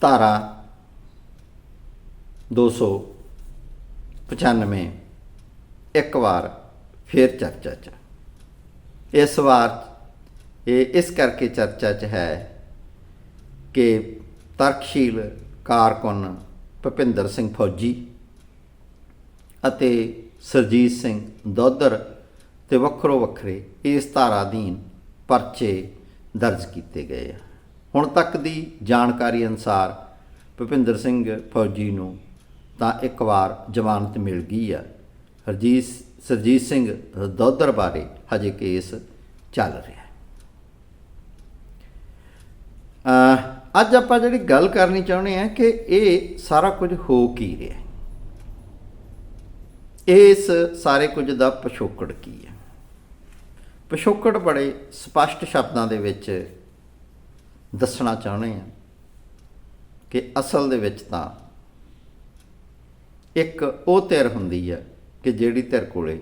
ਧਾਰਾ 295 ਇੱਕ ਵਾਰ ਫੇਰ ਚਰਚਾ 'ਚ। ਇਸ ਵਾਰ ਇਹ ਇਸ ਕਰਕੇ ਚਰਚਾ 'ਚ ਹੈ ਕਿ ਤਰਕਸ਼ੀਲ ਕਾਰਕੁਨ ਭੁਪਿੰਦਰ ਸਿੰਘ ਫੌਜੀ ਅਤੇ ਸਰਜੀਤ ਸਿੰਘ ਦੋਦਰ ਤੇ ਵੱਖਰੋ ਵੱਖਰੇ ਇਸ ਧਾਰਾ ਅਧੀਨ ਪਰਚੇ ਦਰਜ ਕੀਤੇ ਗਏ ਆ। ਹੁਣ ਤੱਕ ਦੀ ਜਾਣਕਾਰੀ ਅਨੁਸਾਰ ਭੁਪਿੰਦਰ ਸਿੰਘ ਫੌਜੀ ਨੂੰ ਤਾਂ ਇੱਕ ਵਾਰ ਜ਼ਮਾਨਤ ਮਿਲ ਗਈ ਆ। ਹਰਜੀਤ ਸਰਜੀਤ ਸਿੰਘ ਦੋਦਰ ਬਾਰੇ ਹਜੇ ਕੇਸ ਚੱਲ ਰਿਹਾ ਹੈ। ਅੱਜ ਆਪਾਂ ਜਿਹੜੀ ਗੱਲ ਕਰਨੀ ਚਾਹੁੰਦੇ ਆ ਕਿ ਇਹ ਸਾਰਾ ਕੁਝ ਹੋ ਕੀ ਰਿਹਾ ਇਸ ਸਾਰੇ ਕੁਝ ਦਾ ਪਿਛੋਕੜ ਕੀ ਹੈ? ਪਿਛੋਕੜ ਬੜੇ ਸਪਸ਼ਟ ਸ਼ਬਦਾਂ ਦੇ ਵਿੱਚ ਦੱਸਣਾ ਚਾਹੁੰਦੇ ਆ ਕਿ ਅਸਲ ਦੇ ਵਿੱਚ ਤਾਂ ਇੱਕ ਉਹ ਧਿਰ ਹੁੰਦੀ ਆ ਕਿ ਜਿਹੜੀ ਧਿਰ ਕੋਲੇ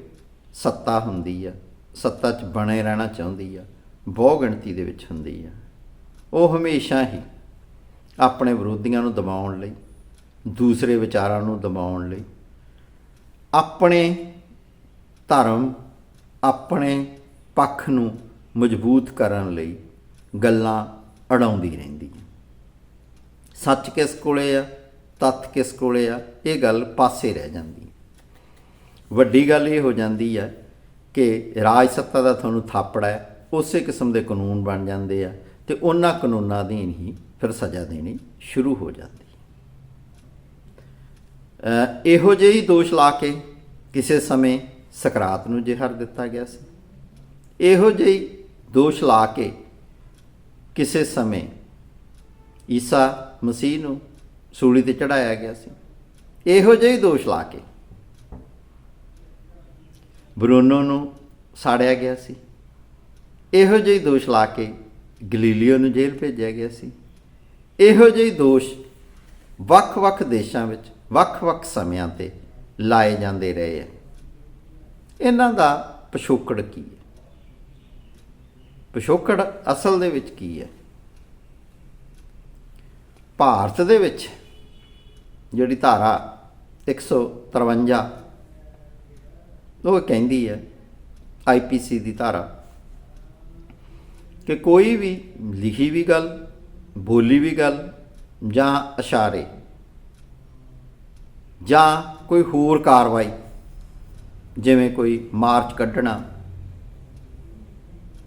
ਸੱਤਾ ਹੁੰਦੀ ਆ, ਸੱਤਾ 'ਚ ਬਣੇ ਰਹਿਣਾ ਚਾਹੁੰਦੀ ਆ, ਬਹੁ ਗਿਣਤੀ ਦੇ ਵਿੱਚ ਹੁੰਦੀ ਆ। ਉਹ ਹਮੇਸ਼ਾ ਹੀ ਆਪਣੇ ਵਿਰੋਧੀਆਂ ਨੂੰ ਦਬਾਉਣ ਲਈ, ਦੂਸਰੇ ਵਿਚਾਰਾਂ ਨੂੰ ਦਬਾਉਣ ਲਈ, ਆਪਣੇ ਧਰਮ, ਆਪਣੇ ਪੱਖ ਨੂੰ ਮਜ਼ਬੂਤ ਕਰਨ ਲਈ ਗੱਲਾਂ ਅੜਾਉਂਦੀ ਰਹਿੰਦੀ। ਸੱਚ ਕਿਸ ਕੋਲੇ ਆ, ਤੱਥ ਕਿਸ ਕੋਲੇ ਆ, ਇਹ ਗੱਲ ਪਾਸੇ ਰਹਿ ਜਾਂਦੀ। ਹੈ ਵੱਡੀ ਗੱਲ ਇਹ ਹੋ ਜਾਂਦੀ ਆ ਕਿ ਰਾਜ ਸੱਤਾ ਦਾ ਤੁਹਾਨੂੰ ਥਾਪੜਾ ਹੈ, ਉਸੇ ਕਿਸਮ ਦੇ ਕਾਨੂੰਨ ਬਣ ਜਾਂਦੇ ਆ ਤੇ ਉਹਨਾਂ ਕਾਨੂੰਨਾਂ ਅਧੀਨ ਹੀ ਫਿਰ ਸਜ਼ਾ ਦੇਣੀ ਸ਼ੁਰੂ ਹੋ ਜਾਂਦੀ। ਇਹੋ ਜਿਹੇ ਹੀ ਦੋਸ਼ ਲਾ ਕੇ ਕਿਸੇ ਸਮੇਂ ਸਕਰਾਤ ਨੂੰ ਜ਼ਿਹਰ ਦਿੱਤਾ ਗਿਆ ਸੀ। ਇਹੋ ਜਿਹੇ ਦੋਸ਼ ਲਾ ਕੇ ਕਿਸੇ ਸਮੇਂ ਈਸਾ ਮਸੀਹ ਨੂੰ ਸੂਲੀ ਤੇ ਚੜਾਇਆ ਗਿਆ ਸੀ। ਇਹੋ ਜਿਹੇ ਦੋਸ਼ ਲਾ ਕੇ ਬਰੂਨੋ ਨੂੰ ਸਾੜਿਆ ਗਿਆ ਸੀ। ਇਹੋ ਜਿਹੇ ਦੋਸ਼ ਲਾ ਕੇ ਗਲੀਲੀਓ ਨੂੰ ਜੇਲ੍ਹ ਭੇਜਿਆ ਗਿਆ ਸੀ। ਇਹੋ ਜਿਹੇ ਦੋਸ਼ ਵੱਖ-ਵੱਖ ਦੇਸ਼ਾਂ ਵਿੱਚ, ਵੱਖ-ਵੱਖ ਸਮਿਆਂ ਤੇ ਲਾਏ ਜਾਂਦੇ ਰਹੇ ਆ। ਇਹਨਾਂ ਦਾ ਪਿਛੋਕੜ ਕੀ ਹੈ? ਪਿਛੋਕੜ ਅਸਲ ਦੇ ਵਿੱਚ ਕੀ ਹੈ? ਭਾਰਤ ਦੇ ਵਿੱਚ ਜਿਹੜੀ ਧਾਰਾ 153 ਉਹ ਕਹਿੰਦੀ ਹੈ ਆਈਪੀਸੀ ਦੀ ਧਾਰਾ, ਕਿ ਕੋਈ ਵੀ ਲਿਖੀ ਵੀ ਗੱਲ, ਬੋਲੀ ਵੀ ਗੱਲ ਜਾਂ ਇਸ਼ਾਰੇ ਜਾਂ ਕੋਈ ਹੋਰ ਕਾਰਵਾਈ, ਜਿਵੇਂ ਕੋਈ ਮਾਰਚ ਕੱਢਣਾ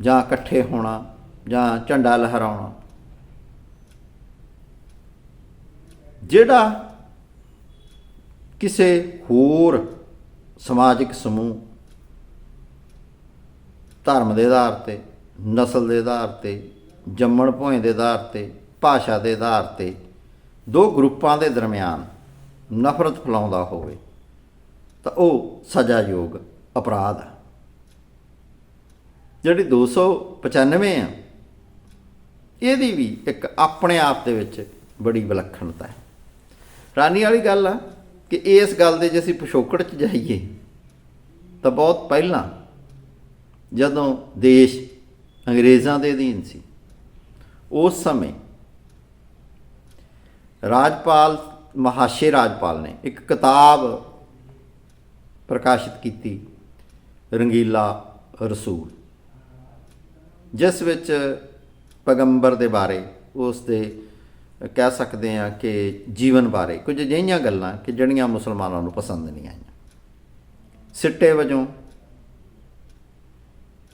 ਜਾਂ ਇਕੱਠੇ ਹੋਣਾ ਜਾਂ ਝੰਡਾ ਲਹਿਰਾਉਣਾ। ਜਿਹੜਾ ਕਿਸੇ ਹੋਰ ਸਮਾਜਿਕ ਸਮੂਹ, ਧਰਮ ਦੇ ਆਧਾਰ ਤੇ, ਨਸਲ ਦੇ ਆਧਾਰ ਤੇ, ਜੰਮਣ ਭੋਏ ਦੇ ਆਧਾਰ ਤੇ, ਭਾਸ਼ਾ ਦੇ ਆਧਾਰ ਤੇ, ਦੋ ਗਰੁੱਪਾਂ ਦੇ ਦਰਮਿਆਨ ਨਫ਼ਰਤ ਫੈਲਾਉਂਦਾ ਹੋਵੇ, ਤਾਂ ਉਹ ਸਜ਼ਾਯੋਗ ਅਪਰਾਧ ਹੈ। ਜਿਹੜੀ 295 ਆ, ਇਹਦੀ ਵੀ ਇੱਕ ਆਪਣੇ ਆਪ ਦੇ ਵਿੱਚ ਬੜੀ ਵਿਲੱਖਣਤਾ ਹੈ। ਰਾਨੀ ਵਾਲੀ ਗੱਲ ਆ ਕਿ ਇਸ ਗੱਲ ਦੇ ਜੇ ਅਸੀਂ ਪਿਛੋਕੜ ਚ ਜਾਈਏ, ਤਾਂ ਬਹੁਤ ਪਹਿਲਾਂ ਜਦੋਂ ਦੇਸ਼ ਅੰਗਰੇਜ਼ਾਂ ਦੇ ਅਧੀਨ ਸੀ, ਉਸ ਸਮੇਂ ਰਾਜਪਾਲ ਮਹਾਸ਼ੇ ਰਾਜਪਾਲ ਨੇ ਇੱਕ ਕਿਤਾਬ ਪ੍ਰਕਾਸ਼ਿਤ ਕੀਤੀ, ਰੰਗੀਲਾ ਰਸੂਲ। ਜਿਸ ਵਿੱਚ ਪੈਗੰਬਰ ਦੇ ਬਾਰੇ ਉਸ ਦੇ ਕਹਿ ਸਕਦੇ ਆ ਕਿ ਜੀਵਨ ਬਾਰੇ ਕੁਝ ਅਜਿਹੀਆਂ ਗੱਲਾਂ ਕਿ ਜਿਹੜੀਆਂ ਮੁਸਲਮਾਨਾਂ ਨੂੰ ਪਸੰਦ ਨਹੀਂ ਆਈਆਂ। ਸਿੱਟੇ ਵਜੋਂ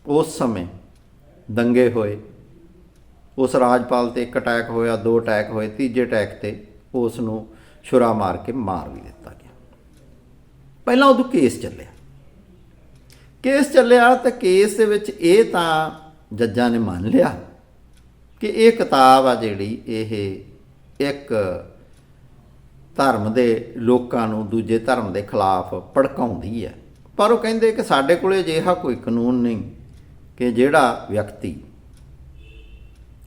ਉਸ ਸਮੇਂ ਦੰਗੇ ਹੋਏ, ਉਸ ਰਾਜਪਾਲ ਤੇ ਇੱਕ ਅਟੈਕ ਹੋਇਆ, ਦੋ ਅਟੈਕ ਹੋਏ, ਤੀਜੇ ਅਟੈਕ ਤੇ ਉਸ ਨੂੰ ਛੁਰਾ ਮਾਰ ਕੇ ਮਾਰ ਵੀ ਦਿੱਤਾ ਗਿਆ। ਪਹਿਲਾਂ ਉਦੋਂ ਕੇਸ ਚੱਲਿਆ। ਕੇਸ ਚੱਲਿਆ ਤਾਂ ਕੇਸ ਦੇ ਵਿੱਚ ਇਹ ਤਾਂ ਜੱਜਾਂ ਨੇ ਮੰਨ ਲਿਆ ਕਿ ਇਹ ਕਿਤਾਬ ਆ ਜਿਹੜੀ ਇਹ ਇੱਕ ਧਰਮ ਦੇ ਲੋਕਾਂ ਨੂੰ ਦੂਜੇ ਧਰਮ ਦੇ ਖਿਲਾਫ ਭੜਕਾਉਂਦੀ ਹੈ ਪਰ ਉਹ ਕਹਿੰਦੇ ਕਿ ਸਾਡੇ ਕੋਲੇ ਅਜਿਹਾ ਕੋਈ ਕਾਨੂੰਨ ਨਹੀਂ ਕਿ ਜਿਹੜਾ ਵਿਅਕਤੀ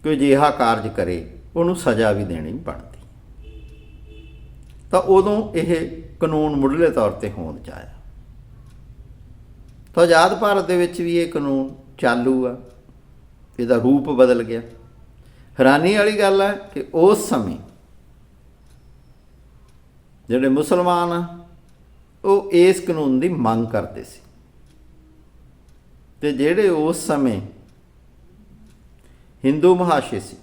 ਕੋਈ ਅਜਿਹਾ ਕਾਰਜ ਕਰੇ, ਉਹਨੂੰ ਸਜ਼ਾ ਵੀ ਦੇਣੀ ਬਣਦੀ। ਤਾਂ ਉਦੋਂ ਇਹ ਕਾਨੂੰਨ ਮੁੱਢਲੇ ਤੌਰ ਤੇ ਹੋਂਦ ਚ ਆਇਆ। ਤਾਂ ਆਜ਼ਾਦ ਭਾਰਤ ਦੇ ਵਿੱਚ ਵੀ ਇਹ ਕਾਨੂੰਨ ਚਾਲੂ ਆ। ਇਹਦਾ ਰੂਪ ਬਦਲ ਗਿਆ। ਹੈਰਾਨੀ ਵਾਲੀ ਗੱਲ ਹੈ ਕਿ ਉਸ ਸਮੇਂ ਜਿਹੜੇ ਮੁਸਲਮਾਨ ਆ, ਉਹ ਇਸ ਕਾਨੂੰਨ ਦੀ ਮੰਗ ਕਰਦੇ ਸੀ। ਤੇ ਜਿਹੜੇ ਉਸ ਸਮੇਂ ਹਿੰਦੂ ਮਹਾਸ਼ੇ ਸੀ,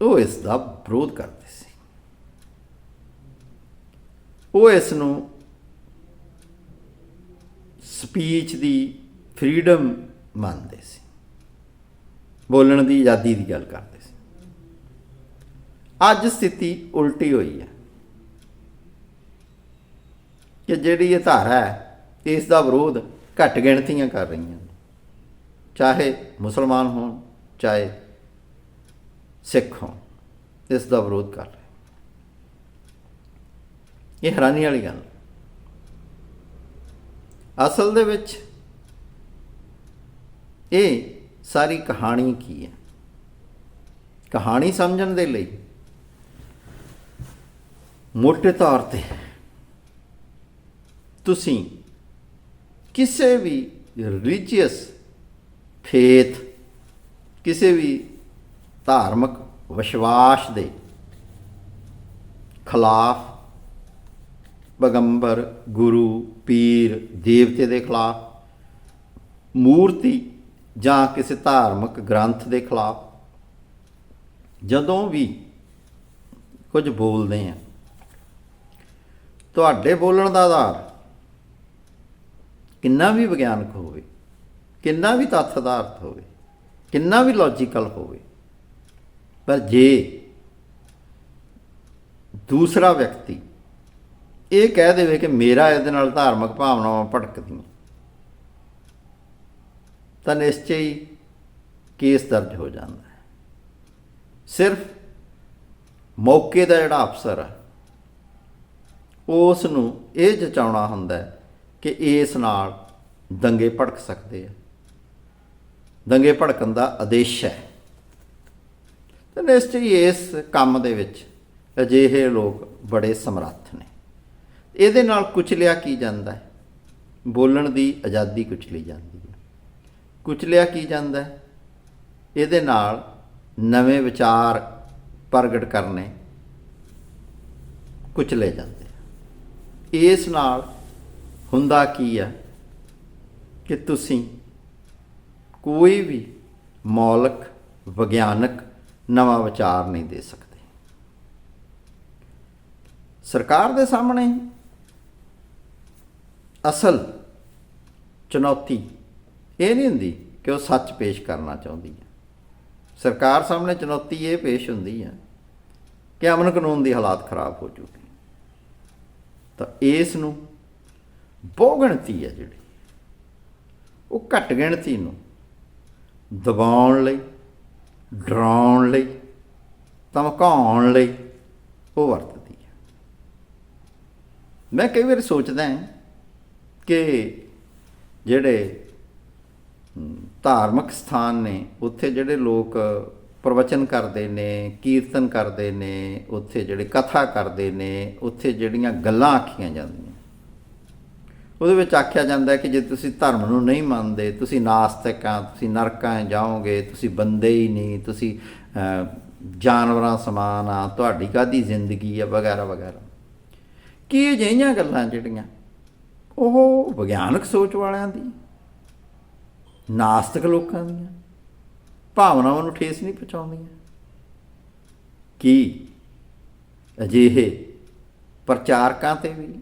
ਉਹ ਇਸ ਦਾ ਵਿਰੋਧ ਕਰਦੇ ਸੀ। ਉਹ ਇਸ ਨੂੰ ਸਪੀਚ ਦੀ ਫਰੀडम ਮੰਨਦੇ ਸੀ। ਬੋਲਣ ਦੀ ਆਜ਼ਾਦੀ ਦੀ ਗੱਲ ਕਰਦੇ ਸੀ। ਅੱਜ ਸਥਿਤੀ ਉਲਟੀ ਹੋਈ ਹੈ ਕਿ ਜਿਹੜੀ ਇਹ ਧਾਰਾ ਹੈ, ਇਸ ਦਾ ਵਿਰੋਧ ਘੱਟ ਗਿਣਤੀਆਂ ਕਰ ਰਹੀਆਂ ਨੇ। ਚਾਹੇ ਮੁਸਲਮਾਨ ਹੋਣ, ਚਾਹੇ ਸਿੱਖ ਹੋਣ, ਇਸ ਦਾ ਵਿਰੋਧ ਕਰ ਰਹੇ ਇਹ ਹੈਰਾਨੀ ਵਾਲੀ ਗੱਲ ਅਸਲ ਦੇ ਵਿੱਚ ਇਹ ਸਾਰੀ ਕਹਾਣੀ ਕੀ ਹੈ? ਕਹਾਣੀ ਸਮਝਣ ਦੇ ਲਈ ਮੋਟੇ ਤੌਰ ਤੇ ਤੁਸੀਂ ਕਿਸੇ ਵੀ ਰਿਲੀਜੀਅਸ ਫੇਥ ਕਿਸੇ ਵੀ ਧਾਰਮਿਕ ਵਿਸ਼ਵਾਸ ਦੇ ਖਿਲਾਫ ਪੈਗੰਬਰ, ਗੁਰੂ, ਪੀਰ, ਦੇਵਤੇ ਦੇ ਖਿਲਾਫ ਮੂਰਤੀ ਜਾਂ ਕਿਸੇ ਧਾਰਮਿਕ ਗ੍ਰੰਥ ਦੇ ਖਿਲਾਫ ਜਦੋਂ ਵੀ ਕੁਝ ਬੋਲਦੇ ਆ, ਤੁਹਾਡੇ ਬੋਲਣ ਦਾ ਆਧਾਰ ਕਿੰਨਾ ਵੀ ਵਿਗਿਆਨਕ ਹੋਵੇ, ਕਿੰਨਾ ਵੀ ਤੱਥ ਆਧਾਰਿਤ ਹੋਵੇ, ਕਿੰਨਾ ਵੀ ਲੌਜੀਕਲ ਹੋਵੇ, ਪਰ ਜੇ ਦੂਸਰਾ ਵਿਅਕਤੀ ਇਹ ਕਹਿ ਦੇਵੇ ਕਿ ਮੇਰਾ ਇਹਦੇ ਨਾਲ ਧਾਰਮਿਕ ਭਾਵਨਾਵਾਂ ਭਟਕਦੀਆਂ ਤਾਂ ਨਿਸ਼ਚੈ ਹੀ ਕੇਸ ਦਰਜ ਹੋ ਜਾਂਦਾ ਹੈ। ਸਿਰਫ ਮੌਕੇ ਦਾ ਜਿਹੜਾ ਅਫਸਰ ਹੈ ਉਸ ਨੂੰ ਇਹ ਜਚਾਉਣਾ ਹੁੰਦਾ ਹੈ ਕਿ ਇਸ ਨਾਲ ਦੰਗੇ ਭੜਕ ਸਕਦੇ ਆ। ਦੰਗੇ ਭੜਕਣ ਦਾ ਆਦੇਸ਼ ਹੈ। ਤੇ ਨਿਸ਼ਚੈ ਇਸ ਕੰਮ ਦੇ ਵਿੱਚ ਅਜਿਹੇ ਲੋਕ ਬੜੇ ਸਮਰੱਥ ਨੇ। ਇਹਦੇ ਨਾਲ ਕੁਚਲਿਆ ਕੀ ਜਾਂਦਾ ਹੈ? ਬੋਲਣ ਦੀ ਆਜ਼ਾਦੀ ਕੁਚਲੀ ਜਾਂਦੀ ਕੁਚਲਿਆ ਕੀ ਜਾਂਦਾ ਹੈ? ਇਹਦੇ ਨਾਲ ਨਵੇਂ ਵਿਚਾਰ ਪ੍ਰਗਟ ਕਰਨੇ ਕੁਚਲੇ ਜਾਂਦੇ ਇਸ ਨਾਲ ਹੁੰਦਾ ਕੀ ਹੈ ਕਿ ਤੁਸੀਂ ਕੋਈ ਵੀ ਮੌਲਿਕ, ਵਿਗਿਆਨਕ ਨਵਾਂ ਵਿਚਾਰ ਨਹੀਂ ਦੇ ਸਕਦੇ। ਸਰਕਾਰ ਦੇ ਸਾਹਮਣੇ ਅਸਲ ਚੁਣੌਤੀ ਇਹ ਨਹੀਂ ਹੁੰਦੀ ਕਿ ਉਹ ਸੱਚ ਪੇਸ਼ ਕਰਨਾ ਚਾਹੁੰਦੀ ਹੈ ਸਰਕਾਰ ਸਾਹਮਣੇ ਚੁਣੌਤੀ ਇਹ ਪੇਸ਼ ਹੁੰਦੀ ਹੈ ਕਿ ਅਮਨ ਕਾਨੂੰਨ ਦੀ ਹਾਲਾਤ ਖਰਾਬ ਹੋ ਚੁੱਕੀ ਤਾਂ ਇਸ ਨੂੰ ਬਹੁਗਿਣਤੀ ਹੈ ਜਿਹੜੀ, ਉਹ ਘੱਟ ਗਿਣਤੀ ਨੂੰ ਦਬਾਉਣ ਲਈ, ਡਰਾਉਣ ਲਈ, ਧਮਕਾਉਣ ਲਈ ਉਹ ਵਰਤਦੀ ਹੈ ਮੈਂ ਕਈ ਵਾਰ ਸੋਚਦਾ ਹਾਂ ਕਿ ਜਿਹੜੇ ਧਾਰਮਿਕ ਸਥਾਨ ਨੇ, ਉੱਥੇ ਜਿਹੜੇ ਲੋਕ ਪ੍ਰਵਚਨ ਕਰਦੇ ਨੇ, ਕੀਰਤਨ ਕਰਦੇ ਨੇ, ਉੱਥੇ ਜਿਹੜੇ ਕਥਾ ਕਰਦੇ ਨੇ, ਉੱਥੇ ਜਿਹੜੀਆਂ ਗੱਲਾਂ ਆਖੀਆਂ ਜਾਂਦੀਆਂ। ਉਹਦੇ ਵਿੱਚ ਆਖਿਆ ਜਾਂਦਾ ਕਿ ਜੇ ਤੁਸੀਂ ਧਰਮ ਨੂੰ ਨਹੀਂ ਮੰਨਦੇ, ਤੁਸੀਂ ਨਾਸਤਿਕ ਆ, ਤੁਸੀਂ ਨਰਕਾਂ ਜਾਓਗੇ, ਤੁਸੀਂ ਬੰਦੇ ਹੀ ਨਹੀਂ, ਤੁਸੀਂ ਜਾਨਵਰਾਂ ਸਮਾਨ ਆ, ਤੁਹਾਡੀ ਕਾਦੀ ਜ਼ਿੰਦਗੀ ਆ, ਵਗੈਰਾ ਵਗੈਰਾ। ਕੀ ਅਜਿਹੀਆਂ ਗੱਲਾਂ ਜਿਹੜੀਆਂ, ਉਹ ਵਿਗਿਆਨਕ ਸੋਚ ਵਾਲਿਆਂ ਦੀ? ਨਾਸਤਿਕ ਲੋਕਾਂ ਦੀਆਂ। ਭਾਵਨਾਵਾਂ ਨੂੰ ਠੇਸ ਨਹੀਂ ਪਹੁੰਚਾਉਂਦੀਆਂ। ਕੀ ਅਜਿਹੇ ਪ੍ਰਚਾਰਕਾਂ ਤੇ ਵੀ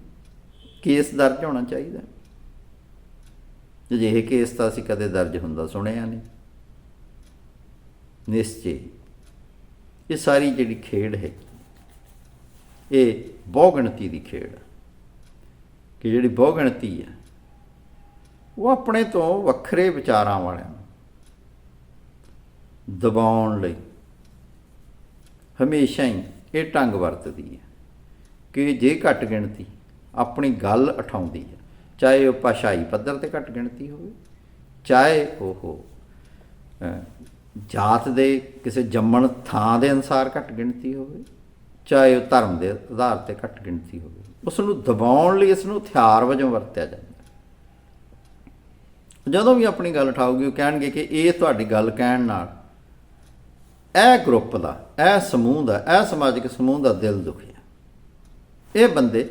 ਕੇਸ ਦਰਜ ਹੋਣਾ ਚਾਹੀਦਾ? ਅਜਿਹੇ ਕੇਸ ਤਾਂ ਅਸੀਂ ਕਦੇ ਦਰਜ ਹੁੰਦਾ ਸੁਣਿਆ ਨਹੀਂ। ਨਿਸ਼ਚੇ। ਇਹ ਸਾਰੀ ਜਿਹੜੀ ਖੇਡ ਹੈ, ਇਹ ਬਹੁਗਿਣਤੀ ਦੀ ਖੇਡ ਹੈ ਕਿ ਜਿਹੜੀ ਬਹੁਗਿਣਤੀ ਹੈ ਉਹ ਆਪਣੇ ਤੋਂ ਵੱਖਰੇ ਵਿਚਾਰਾਂ ਵਾਲਿਆਂ ਨੂੰ ਦਬਾਉਣ ਲਈ ਹਮੇਸ਼ਾ ਹੀ ਇਹ ਢੰਗ ਵਰਤਦੀ ਹੈ ਕਿ ਜੇ ਘੱਟ ਗਿਣਤੀ ਆਪਣੀ ਗੱਲ ਉਠਾਉਂਦੀ ਹੈ, ਚਾਹੇ ਉਹ ਭਾਸ਼ਾਈ ਪੱਧਰ ਤੇ ਘੱਟ ਗਿਣਤੀ ਹੋਵੇ, ਚਾਹੇ ਉਹ ਜਾਤ ਦੇ ਕਿਸੇ ਜੰਮਣ ਥਾਂ ਦੇ ਅਨਸਾਰ ਘੱਟ ਗਿਣਤੀ ਹੋਵੇ, ਚਾਹੇ ਉਹ ਧਰਮ ਦੇ ਆਧਾਰ ਤੇ ਘੱਟ ਗਿਣਤੀ ਹੋਵੇ ਉਸ ਨੂੰ ਦਬਾਉਣ ਲਈ ਇਸ ਨੂੰ ਹਥਿਆਰ ਵਜੋਂ ਵਰਤਿਆ ਜਾਂਦਾ ਜਦੋਂ ਵੀ ਆਪਣੀ ਗੱਲ ਉਠਾਓਗੇ ਉਹ ਕਹਿਣਗੇ ਕਿ ਇਹ ਤੁਹਾਡੀ ਗੱਲ ਕਹਿਣ ਨਾਲ। ਇਹ ਗਰੁੱਪ ਦਾ, ਇਹ ਸਮੂਹ ਦਾ, ਇਹ ਸਮਾਜਿਕ ਸਮੂਹ ਦਾ ਦਿਲ ਦੁਖਿਆ ਇਹ ਬੰਦੇ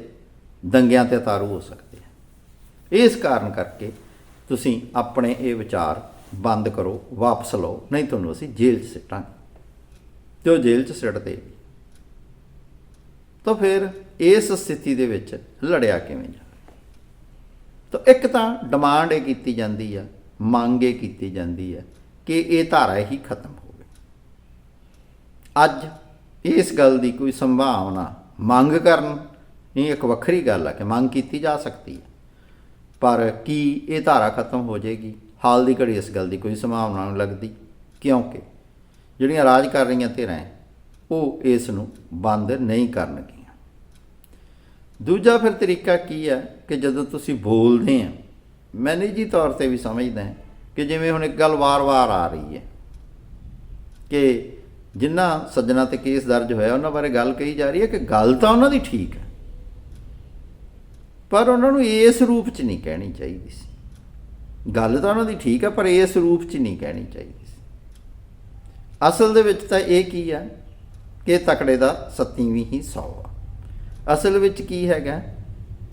ਦੰਗਿਆਂ ਤੇ ਤਾਰੂ ਹੋ ਸਕਦੇ ਆ ਇਸ ਕਾਰਨ ਕਰਕੇ ਤੁਸੀਂ ਆਪਣੇ ਇਹ ਵਿਚਾਰ ਬੰਦ ਕਰੋ, ਵਾਪਸ ਲਓ, ਨਹੀਂ ਤੁਹਾਨੂੰ ਅਸੀਂ ਜੇਲ੍ਹ 'ਚ ਸਿੱਟਾਂਗੇ। ਤੇ ਉਹ ਜੇਲ੍ਹ 'ਚ ਸਿੱਟਦੇ ਤਾਂ ਫਿਰ ਇਸ ਸਥਿਤੀ ਦੇ ਵਿੱਚ ਲੜਿਆ ਕਿਵੇਂ ਜਾਵੇ ਤਾਂ ਇੱਕ ਤਾਂ ਡਿਮਾਂਡ ਇਹ ਕੀਤੀ ਜਾਂਦੀ ਆ, ਮੰਗ ਇਹ ਕੀਤੀ ਜਾਂਦੀ ਹੈ ਕਿ ਇਹ ਧਾਰਾ ਹੀ ਖਤਮ ਹੋਵੇ। ਅੱਜ ਇਸ ਗੱਲ ਦੀ ਕੋਈ ਸੰਭਾਵਨਾ ਮੰਗ ਕਰਨ, ਇਹ ਇੱਕ ਵੱਖਰੀ ਗੱਲ ਆ ਕਿ ਮੰਗ ਕੀਤੀ ਜਾ ਸਕਦੀ ਹੈ ਪਰ ਕੀ ਇਹ ਧਾਰਾ ਖਤਮ ਹੋ ਜਾਏਗੀ? ਹਾਲ ਦੀ ਘੜੀ ਇਸ ਗੱਲ ਦੀ ਕੋਈ ਸੰਭਾਵਨਾ ਨਹੀਂ ਲੱਗਦੀ। ਕਿਉਂਕਿ ਜਿਹੜੀਆਂ ਰਾਜ ਕਰ ਰਹੀਆਂ ਧਿਰਾਂ ਉਹ ਇਸ ਨੂੰ ਬੰਦ ਨਹੀਂ ਕਰਨਗੀਆਂ। ਦੂਜਾ ਫਿਰ ਤਰੀਕਾ ਕੀ ਹੈ ਕਿ ਜਦੋਂ ਤੁਸੀਂ ਬੋਲਦੇ ਆ, ਮੈਂ ਨਿੱਜੀ ਤੌਰ ਤੇ ਵੀ ਸਮਝਦਾ ਕਿ ਜਿਵੇਂ ਹੁਣ ਇੱਕ ਗੱਲ ਵਾਰ-ਵਾਰ ਆ ਰਹੀ ਹੈ ਕਿ ਜਿਨ੍ਹਾਂ ਸੱਜਣਾ ਤੇ ਕੇਸ ਦਰਜ ਹੋਇਆ, ਉਹਨਾਂ ਬਾਰੇ ਗੱਲ ਕਹੀ ਜਾ ਰਹੀ ਹੈ ਕਿ ਗੱਲ ਤਾਂ ਉਹਨਾਂ ਦੀ ਠੀਕ ਹੈ, ਪਰ ਉਹਨਾਂ ਨੂੰ ਇਸ ਰੂਪ 'ਚ ਨਹੀਂ ਕਹਿਣੀ ਚਾਹੀਦੀ ਸੀ। ਗੱਲ ਤਾਂ ਉਹਨਾਂ ਦੀ ਠੀਕ ਹੈ, ਪਰ ਇਸ ਰੂਪ 'ਚ ਨਹੀਂ ਕਹਿਣੀ ਚਾਹੀਦੀ ਸੀ। ਅਸਲ ਦੇ ਵਿੱਚ ਤਾਂ ਇਹ ਕੀ ਹੈ ਕਿ ਤਕੜੇ ਦਾ ਸੱਤੀਵੀਂ ਹੀ ਸੌ ਆ। ਅਸਲ ਵਿੱਚ ਕੀ ਹੈਗਾ?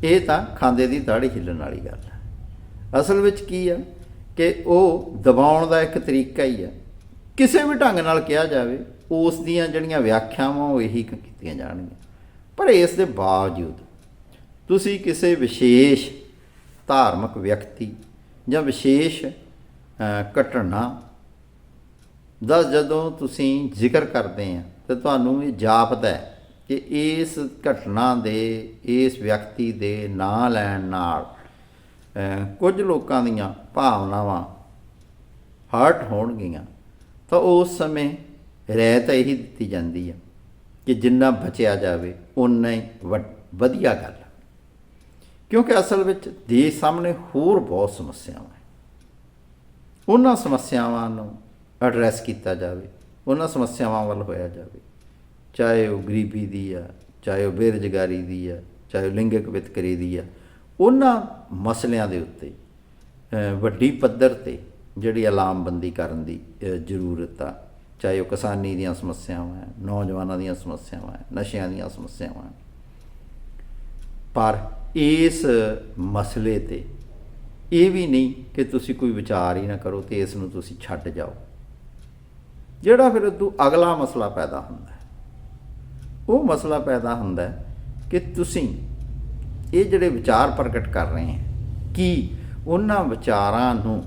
ਇਹ ਤਾਂ ਖਾਂਦੇ ਦੀ ਦਾੜੀ ਹਿੱਲਣ ਵਾਲੀ ਗੱਲ ਹੈ। ਅਸਲ ਵਿੱਚ ਕੀ ਆ? ਕਿ ਉਹ ਦਬਾਉਣ ਦਾ ਇੱਕ ਤਰੀਕਾ ਹੀ ਆ। ਕਿਸੇ ਵੀ ਢੰਗ ਨਾਲ ਕਿਹਾ ਜਾਵੇ, ਉਸ ਦੀਆਂ ਜਿਹੜੀਆਂ ਵਿਆਖਿਆਵਾਂ ਉਹ ਇਹੀ ਕੀਤੀਆਂ ਜਾਣਗੀਆਂ। ਪਰ ਇਸ ਦੇ ਬਾਵਜੂਦ ਤੁਸੀਂ ਕਿਸੇ ਵਿਸ਼ੇਸ਼ ਧਾਰਮਿਕ ਵਿਅਕਤੀ ਜਾਂ ਵਿਸ਼ੇਸ਼ ਘਟਨਾ ਦਾ ਜਦੋਂ ਤੁਸੀਂ ਜ਼ਿਕਰ ਕਰਦੇ ਆ, ਤੇ ਤੁਹਾਨੂੰ ਇਹ ਜਾਪਦਾ ਹੈ ਕਿ ਇਸ ਘਟਨਾ ਦੇ, ਇਸ ਵਿਅਕਤੀ ਦੇ ਨਾਂ ਲੈਣ ਨਾਲ ਕੁਝ ਲੋਕਾਂ ਦੀਆਂ ਭਾਵਨਾਵਾਂ ਹਰਟ ਹੋਣਗੀਆਂ। ਤਾਂ ਉਸ ਸਮੇਂ ਰਹਿਤ ਇਹੀ ਦਿੱਤੀ ਜਾਂਦੀ ਹੈ ਕਿ ਜਿੰਨਾ ਬਚਿਆ ਜਾਵੇ ਉਨਾ ਹੀ ਵਧੀਆ ਗੱਲ ਕਿਉਂਕਿ ਅਸਲ ਵਿੱਚ ਦੇਸ਼ ਸਾਹਮਣੇ ਹੋਰ ਬਹੁਤ ਸਮੱਸਿਆਵਾਂ ਉਹਨਾਂ ਸਮੱਸਿਆਵਾਂ ਨੂੰ ਐਡਰੈਸ ਕੀਤਾ ਜਾਵੇ, ਉਹਨਾਂ ਸਮੱਸਿਆਵਾਂ ਵੱਲ ਹੋਇਆ ਜਾਵੇ। ਚਾਹੇ ਉਹ ਗਰੀਬੀ ਦੀ ਆ, ਚਾਹੇ ਉਹ ਬੇਰੁਜ਼ਗਾਰੀ ਦੀ ਆ, ਚਾਹੇ ਉਹ ਲਿੰਗਕ ਵਿਤਕਰੀ ਦੀ ਆ, ਉਹਨਾਂ ਮਸਲਿਆਂ ਦੇ ਉੱਤੇ ਵੱਡੀ ਪੱਧਰ ਤੇ ਜਿਹੜੀ ਅਲਾਮਬੰਦੀ ਕਰਨ ਦੀ ਜ਼ਰੂਰਤ ਆ। ਚਾਹੇ ਉਹ ਕਿਸਾਨੀ ਦੀਆਂ ਸਮੱਸਿਆਵਾਂ ਹੈ ਨੌਜਵਾਨਾਂ ਦੀਆਂ ਸਮੱਸਿਆਵਾਂ ਹੈ ਨਸ਼ਿਆਂ ਦੀਆਂ ਸਮੱਸਿਆਵਾਂ ਹੈ ਪਰ ਇਸ ਮਸਲੇ ਤੇ ਇਹ ਵੀ ਨਹੀਂ ਕਿ ਤੁਸੀਂ ਕੋਈ ਵਿਚਾਰ ਹੀ ਨਾ ਕਰੋ ਤੇ ਇਸ ਨੂੰ ਤੁਸੀਂ ਛੱਡ ਜਾਓ। ਜਿਹੜਾ ਫਿਰ ਤੋਂ ਅਗਲਾ ਮਸਲਾ ਪੈਦਾ ਹੁੰਦਾ ਹੈ। ਉਹ ਮਸਲਾ ਪੈਦਾ ਹੁੰਦਾ ਹੈ ਕਿ ਤੁਸੀਂ ਇਹ ਜਿਹੜੇ ਵਿਚਾਰ ਪ੍ਰਗਟ ਕਰ ਰਹੇ ਹੈ, ਕੀ ਉਹਨਾਂ ਵਿਚਾਰਾਂ ਨੂੰ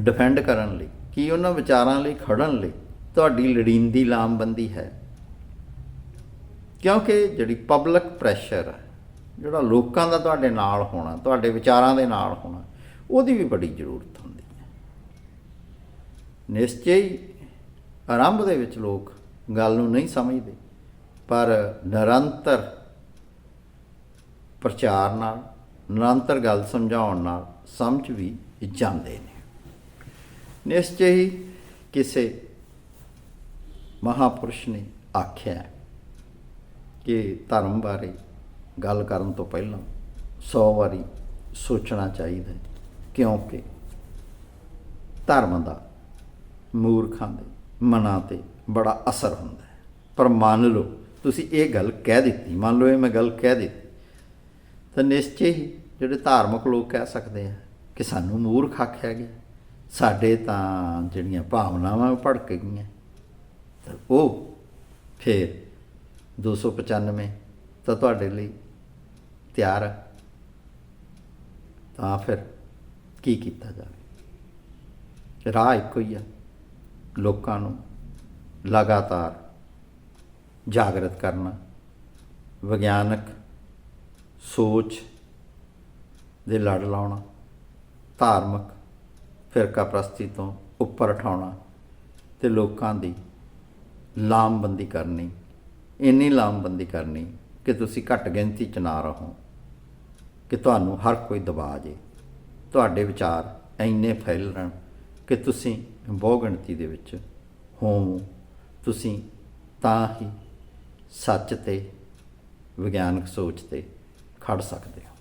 ਡਿਫੈਂਡ ਕਰਨ ਲਈ, ਕੀ ਉਹਨਾਂ ਵਿਚਾਰਾਂ ਲਈ ਖੜਨ ਲਈ ਤੁਹਾਡੀ ਲੜੀਂਦੀ ਲਾਮਬੰਦੀ ਹੈ? ਕਿਉਂਕਿ ਜਿਹੜੀ ਪਬਲਿਕ ਪ੍ਰੈਸ਼ਰ ਹੈ, ਜਿਹੜਾ ਲੋਕਾਂ ਦਾ ਤੁਹਾਡੇ ਨਾਲ ਹੋਣਾ, ਤੁਹਾਡੇ ਵਿਚਾਰਾਂ ਦੇ ਨਾਲ ਹੋਣਾ, ਉਹਦੀ ਵੀ ਬੜੀ ਜ਼ਰੂਰਤ ਹੁੰਦੀ ਹੈ। ਨਿਸ਼ਚੈ ਆਰੰਭ ਦੇ ਵਿੱਚ ਲੋਕ ਗੱਲ ਨੂੰ ਨਹੀਂ ਸਮਝਦੇ। ਪਰ ਨਿਰੰਤਰ ਪ੍ਰਚਾਰ ਨਾਲ, ਨਿਰੰਤਰ ਗੱਲ ਸਮਝਾਉਣ ਨਾਲ ਸਮਝ ਵੀ ਜਾਂਦੇ ਨੇ। ਨਿਸ਼ਚੈ ਹੀ ਕਿਸੇ ਮਹਾਪੁਰਸ਼ ਨੇ ਆਖਿਆ ਕਿ ਧਰਮ ਬਾਰੇ ਗੱਲ ਕਰਨ ਤੋਂ ਪਹਿਲਾਂ 100 ਵਾਰੀ ਸੋਚਣਾ ਚਾਹੀਦਾ ਕਿਉਂਕਿ ਧਰਮ ਦਾ ਮੂਰਖਾਂ ਦੇ ਮਨਾਂ ਤੇ ਬੜਾ ਅਸਰ ਹੁੰਦਾ ਹੈ। ਪਰ ਮੰਨ ਲਓ, ਤੁਸੀਂ ਇਹ ਗੱਲ ਕਹਿ ਦਿੱਤੀ, ਮੰਨ ਲਓ ਇਹ ਮੈਂ ਗੱਲ ਕਹਿ ਦਿੱਤੀ, ਤਾਂ ਨਿਸ਼ਚੈ ਹੀ ਜਿਹੜੇ ਧਾਰਮਿਕ ਲੋਕ ਕਹਿ ਸਕਦੇ ਆ ਕਿ ਸਾਨੂੰ ਮੂਰਖ ਆਖਿਆ ਗਿਆ, ਸਾਡੇ ਤਾਂ ਜਿਹੜੀਆਂ ਭਾਵਨਾਵਾਂ ਉਹ ਭੜਕ ਗਈਆਂ। ਤਾਂ ਉਹ ਫਿਰ 295 ਤਾਂ ਤੁਹਾਡੇ ਲਈ ਤਿਆਰ ਆ। ਤਾਂ ਫਿਰ ਕੀ ਕੀਤਾ ਜਾਵੇ? ਰਾਹ ਇੱਕੋ ਹੀ ਆ, ਲੋਕਾਂ ਨੂੰ ਲਗਾਤਾਰ ਜਾਗਰਤ ਕਰਨਾ, ਵਿਗਿਆਨਕ ਸੋਚ ਦੇ ਲੜ ਲਾਉਣਾ, ਧਾਰਮਿਕ ਫਿਰਕਾ ਪ੍ਰਸਤੀ ਤੋਂ ਉੱਪਰ ਉਠਾਉਣਾ ਤੇ ਲੋਕਾਂ ਦੀ ਲਾਮਬੰਦੀ ਕਰਨੀ, ਇੰਨੀ ਲਾਮਬੰਦੀ ਕਰਨੀ ਕਿ ਤੁਸੀਂ ਘੱਟ ਗਿਣਤੀ ਚ ਨਾ ਰਹੋ ਕਿ ਤੁਹਾਨੂੰ ਹਰ ਕੋਈ ਦਬਾ ਜੇ। ਤੁਹਾਡੇ ਵਿਚਾਰ ਇੰਨੇ ਫੈਲਣ ਕਿ ਤੁਸੀਂ ਬਹੁ ਗਿਣਤੀ ਦੇ ਵਿੱਚ ਹੋਵੋ। ਤੁਸੀਂ ਤਾਂ ਹੀ ਸੱਚ ਤੇ ਵਿਗਿਆਨਕ ਸੋਚ ਤੇ ਖੜ ਸਕਦੇ ਹੋ।